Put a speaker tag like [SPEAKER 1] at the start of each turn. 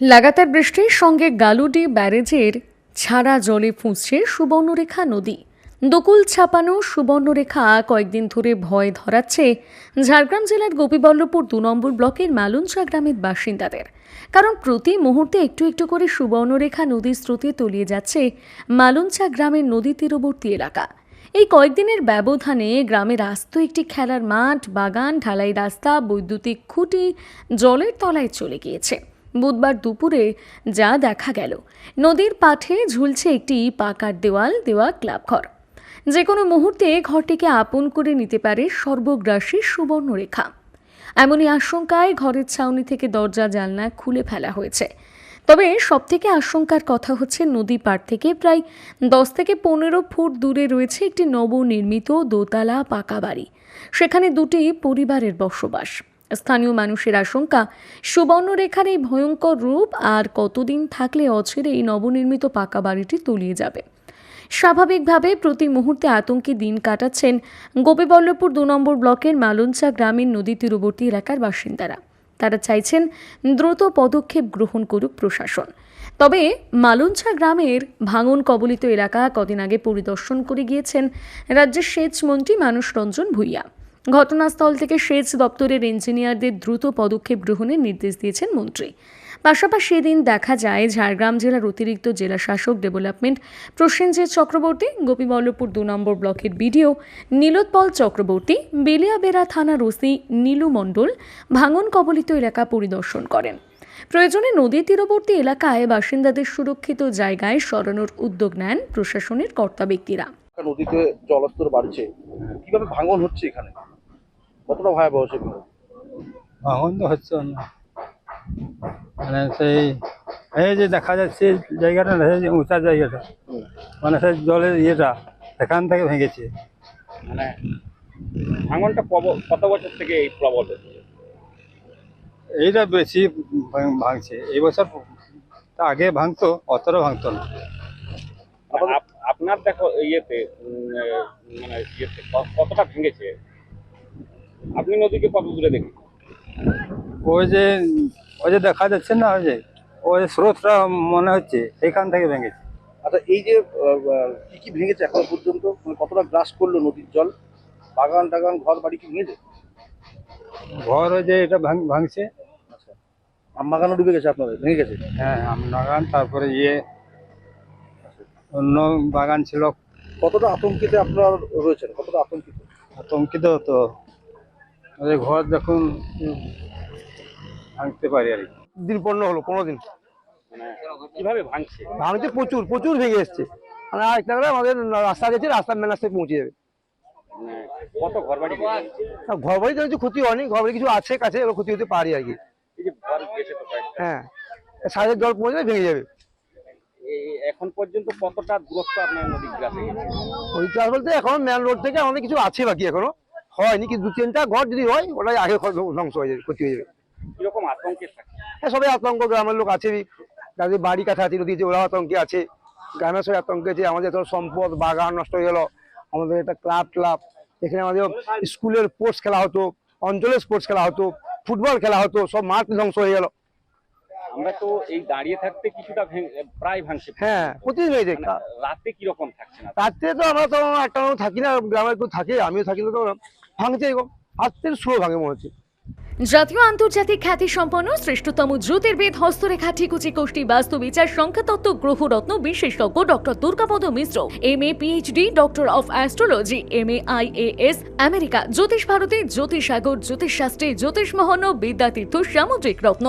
[SPEAKER 1] লাগাতার বৃষ্টির সঙ্গে গালুডি ব্যারেজের ছাড়া জলে ফুঁসছে সুবর্ণরেখা নদী। দকুল ছাপানো সুবর্ণরেখা কয়েকদিন ধরে ভয় ধরাচ্ছে ঝাড়গ্রাম জেলার গোপীবল্লভপুর দু নম্বর ব্লকের মালুনচা গ্রামের বাসিন্দাদের। কারণ প্রতি মুহূর্তে একটু একটু করে সুবর্ণরেখা নদীর স্রোতে তলিয়ে যাচ্ছে মালুনচা গ্রামের নদী তীরবর্তী এলাকা। এই কয়েকদিনের ব্যবধানে গ্রামের আস্ত একটি খেলার মাঠ, বাগান, ঢালাই রাস্তা, বৈদ্যুতিক খুঁটি জলের তলায় চলে গিয়েছে। বুধবার দুপুরে যা দেখা গেল। নদীর পাঠে ঝুলছে একটি পাকার দেওয়াল, দেওয়া ক্লাবঘর যে কোনো মুহূর্তে ঘরটিকে আপন করে নিতে পারে সর্বগ্রাসী সুবর্ণরেখা। এমনই আশঙ্কায় ঘরের ছাউনি থেকে দরজা, জানলা খুলে ফেলা হয়েছে। তবে সবথেকে আশঙ্কার কথা হচ্ছে নদী পাড় থেকে প্রায় দশ থেকে পনেরো ফুট দূরে রয়েছে একটি নবনির্মিত দোতলা পাকা বাড়ি। সেখানে দুটি পরিবারের বসবাস। স্থানীয় মানুষের আশঙ্কা, সুবর্ণরেখার এই ভয়ঙ্কর রূপ আর কতদিন থাকলে অছেরে এই নবনির্মিত পাকা বাড়িটি তলিয়ে যাবে? স্বাভাবিকভাবে প্রতি মুহূর্তে আতঙ্কে দিন কাটাচ্ছেন গোপীবল্লভপুর দু নম্বর ব্লকের মালঞ্চা গ্রামের নদী তীরবর্তী এলাকার বাসিন্দারা। তারা চাইছেন দ্রুত পদক্ষেপ গ্রহণ করুক প্রশাসন। তবে মালঞ্চা গ্রামের ভাঙন কবলিত এলাকা কদিন আগে পরিদর্শন করে গিয়েছেন রাজ্যের সেচ মন্ত্রী মানুষ রঞ্জন ভূঁইয়া। ঘটনাস্থল থেকে সেচ দপ্তরের ইঞ্জিনিয়ারদের দ্রুত পদক্ষেপ গ্রহণের নির্দেশ দিয়েছেন মন্ত্রী। পাশাপাশি এদিন দেখা যায়, ঝাড়গ্রাম জেলার অতিরিক্ত জেলা শাসক ডেভেলপমেন্ট প্রসেনজিৎ চক্রবর্তী, গোপীবল্লভপুর দু নম্বর ব্লকের বিডিও নীলোৎপল চক্রবর্তী, বেলিয়াবেড়া থানার ওসি নীলু মণ্ডল ভাঙন কবলিত এলাকা পরিদর্শন করেন। প্রয়োজনে নদী তীরবর্তী এলাকায় বাসিন্দাদের সুরক্ষিত জায়গায় সরানোর উদ্যোগ নেন প্রশাসনের কর্তা ব্যক্তিরা।
[SPEAKER 2] নদীতে জলস্তর বাড়ছে কীভাবে ভাঙন হচ্ছে এখানে? কতটা ভয়াবহ সেগুলো
[SPEAKER 3] ভাঙন তো হচ্ছে না মানে সেই এই যে দেখা যাচ্ছে জায়গাটা না সেই উঁচা জায়গাটা মানে সেই জলের ইয়েটা সেখান থেকে ভেঙেছে।
[SPEAKER 4] মানে ভাঙনটা কত বছর থেকে এই প্রবল
[SPEAKER 3] এইটা বেশি ভাঙছে। এই বছর তা আগে ভাঙতো অতটা ভাঙতো না।
[SPEAKER 4] আপনার দেখো ইয়েতে মানে ইয়েতে কতটা ভেঙেছে? আপনি নদীকে কত দূরে দেখেন?
[SPEAKER 3] ওই যে ওই যে দেখা যাচ্ছে না ওই যে ওই স্রোতটা মনে হচ্ছে সেইখান থেকে ভেঙেছে।
[SPEAKER 2] আচ্ছা এই যে কি কি ভেঙেছে এখনও পর্যন্ত? মানে কতটা গ্রাস করল নদীর জল? বাগান টাগান ঘর বাড়ি কি ভেঙেছে?
[SPEAKER 3] ঘর ওই যে এটা ভাঙ ভাঙছে।
[SPEAKER 2] আচ্ছা। আম বাগানও ডুবে গেছে আপনাদের? ভেঙে গেছে?
[SPEAKER 3] হ্যাঁ আমনাগান তারপরে ইয়ে অন্য বাগান ছিল।
[SPEAKER 2] কতটা আতঙ্কিতে আপনারা রয়েছেন? কতটা আতঙ্কিত?
[SPEAKER 3] আতঙ্কিত তো। ওই ঘর দেখুন ভাঙতে পারি আর কি।
[SPEAKER 5] দিন পনেরো হলো পনেরো দিন।
[SPEAKER 4] মানে কীভাবে ভাঙছে?
[SPEAKER 5] ভাঙতে প্রচুর প্রচুর ভেঙে এসছে। মানে আর একটা করে আমাদের রাস্তা গেছে রাস্তা মেন রাস্তায় পৌঁছে যাবে।
[SPEAKER 4] মানে কত ঘর বাড়ি গেছে?
[SPEAKER 5] আর ঘর বাড়িতে কিছু ক্ষতি হয়নি ঘর বাড়ি কিছু আছে কাছে এবার ক্ষতি হতে পারি আর কি।
[SPEAKER 4] এই যে ঘর গেছে তো কয়েকটা।
[SPEAKER 5] হ্যাঁ সাইডের জল পৌঁছলে ভেঙে যাবে।
[SPEAKER 4] এখন পর্যন্ত কতটা দূরত্ব আপনার নদী গ্রাসে
[SPEAKER 5] চাষ বলতে এখন মেন রোড থেকে অনেক কিছু আছে বাকি এখনও। হয়নি কিন্তু দু তিনটা ঘর যদি হয় ওটাই আগে ধ্বংস হয়ে যাবে ক্ষতি হয়ে যাবে।
[SPEAKER 4] কীরকম আতঙ্কে থাকে?
[SPEAKER 5] হ্যাঁ সবাই আতঙ্ক গ্রামের লোক আছে যাদের বাড়ি নদী আছে ওরাও আতঙ্কে আছে। গ্রামের সবাই আতঙ্কে আছে আমাদের তো সম্পদ বাগান নষ্ট হয়ে গেল আমাদের একটা ক্লাব ক্লাব এখানে আমাদের স্কুলের স্পোর্টস খেলা হতো অঞ্চলের স্পোর্টস খেলা হতো ফুটবল খেলা হতো সব মাঠ ধ্বংস হয়ে গেল।
[SPEAKER 4] আমরা তো এই দাঁড়িয়ে থাকতে কিছুটা প্রায় ভাঙছে
[SPEAKER 5] হ্যাঁ প্রতিদিন হয়ে যায়।
[SPEAKER 4] মানে রাতে কীরকম থাকছে না?
[SPEAKER 5] রাত্রে তো আমরা তো একটা থাকি না গ্রামের কেউ থাকে আমিও থাকি না তো ভাঙছে এরকম। হাতের স্লো ভাঙে মনে হচ্ছে।
[SPEAKER 1] জাতীয় আন্তর্জাতিক খ্যাতি সম্পন্ন শ্রেষ্ঠতম জ্যোতির্বেদ হস্তরেখা ঠিকুচি কোষ্ঠী বাস্তু বিচার সংখ্যাতত্ত্ব গ্রহরত্ন বিশেষজ্ঞ doctor Durgapada Mishra. M A PhD doctor of astrology M A IAS America জ্যোতিষ ভারতী জ্যোতিষ সাগর জ্যোতিষ শাস্ত্রী জ্যোতিষ মহন্ন বিদ্যাতীর্থ সামুদ্রিক রত্ন।